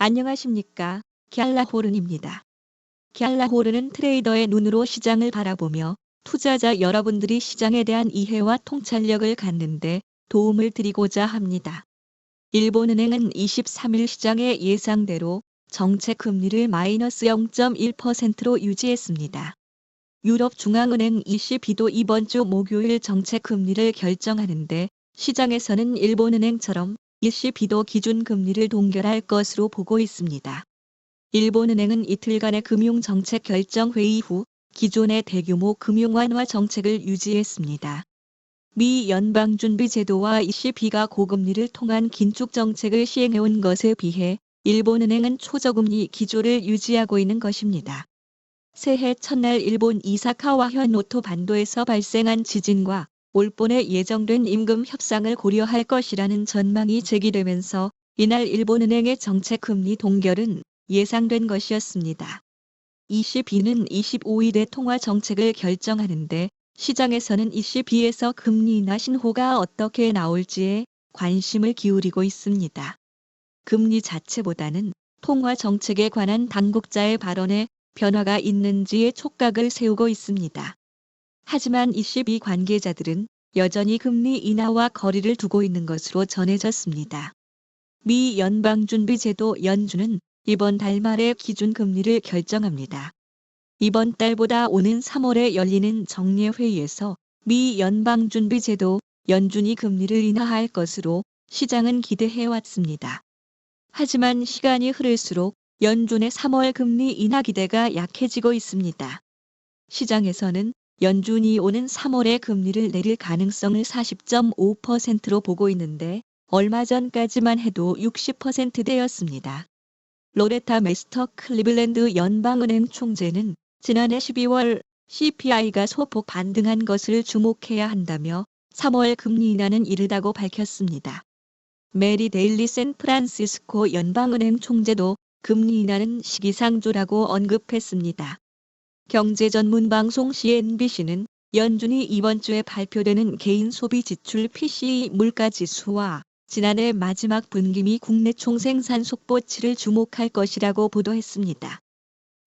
안녕하십니까. 갤라호른입니다. 갤라호른은 트레이더의 눈으로 시장을 바라보며 투자자 여러분들이 시장에 대한 이해와 통찰력을 갖는데 도움을 드리고자 합니다. 일본은행은 23일 시장의 예상대로 정책 금리를 마이너스 0.1%로 유지했습니다. 유럽중앙은행 ECB도 이번 주 목요일 정책 금리를 결정하는데 시장에서는 일본은행처럼 ECB도 기준 금리를 동결할 것으로 보고 있습니다. 일본은행은 이틀간의 금융정책 결정 회의 후 기존의 대규모 금융 완화 정책을 유지했습니다. 미 연방준비제도와 ECB가 고금리를 통한 긴축 정책을 시행해온 것에 비해 일본은행은 초저금리 기조를 유지하고 있는 것입니다. 새해 첫날 일본 이사카와 현노토 반도에서 발생한 지진과 올 봄에 예정된 임금 협상을 고려할 것이라는 전망이 제기되면서 이날 일본은행의 정책 금리 동결은 예상된 것이었습니다. ECB는 25일에 통화 정책을 결정하는데 시장에서는 ECB에서 금리 인하 신호가 어떻게 나올지에 관심을 기울이고 있습니다. 금리 자체보다는 통화 정책에 관한 당국자의 발언에 변화가 있는지에 촉각을 세우고 있습니다. 하지만 ECB 관계자들은 여전히 금리 인하와 거리를 두고 있는 것으로 전해졌습니다. 미 연방준비제도 연준은 이번 달 말에 기준금리를 결정합니다. 이번 달보다 오는 3월에 열리는 정례회의에서 미 연방준비제도 연준이 금리를 인하할 것으로 시장은 기대해왔습니다. 하지만 시간이 흐를수록 연준의 3월 금리 인하 기대가 약해지고 있습니다. 시장에서는 연준이 오는 3월에 금리를 내릴 가능성을 40.5%로 보고 있는데 얼마 전까지만 해도 60%대였습니다. 로레타 메스터 클리블랜드 연방은행 총재는 지난해 12월 CPI가 소폭 반등한 것을 주목해야 한다며 3월 금리 인하는 이르다고 밝혔습니다. 메리 데일리 샌프란시스코 연방은행 총재도 금리 인하는 시기상조라고 언급했습니다. 경제 전문 방송 CNBC는 연준이 이번 주에 발표되는 개인 소비 지출 PCE 물가 지수와 지난해 마지막 분기 미 국내 총생산 속보치를 주목할 것이라고 보도했습니다.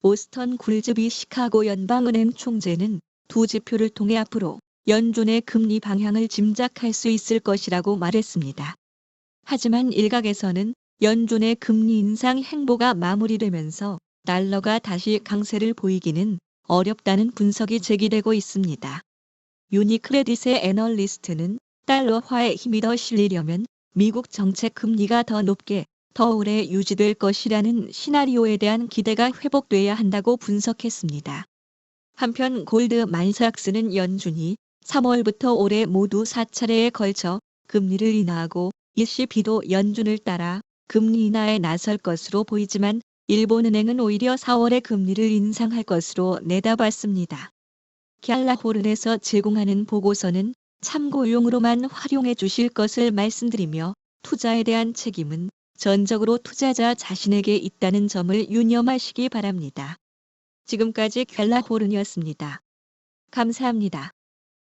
오스턴 굴즈비 시카고 연방은행 총재는 두 지표를 통해 앞으로 연준의 금리 방향을 짐작할 수 있을 것이라고 말했습니다. 하지만 일각에서는 연준의 금리 인상 행보가 마무리되면서 달러가 다시 강세를 보이기는 어렵다는 분석이 제기되고 있습니다. 유니크레딧의 애널리스트는 달러화의 힘이 더 실리려면 미국 정책 금리가 더 높게 더 오래 유지될 것이라는 시나리오에 대한 기대가 회복돼야 한다고 분석했습니다. 한편 골드만삭스는 연준이 3월부터 올해 모두 4차례에 걸쳐 금리를 인하하고 ECB도 연준을 따라 금리 인하에 나설 것으로 보이지만 일본은행은 오히려 4월에 금리를 인상할 것으로 내다봤습니다. 갤라호른에서 제공하는 보고서는 참고용으로만 활용해 주실 것을 말씀드리며 투자에 대한 책임은 전적으로 투자자 자신에게 있다는 점을 유념하시기 바랍니다. 지금까지 갤라호른이었습니다. 감사합니다.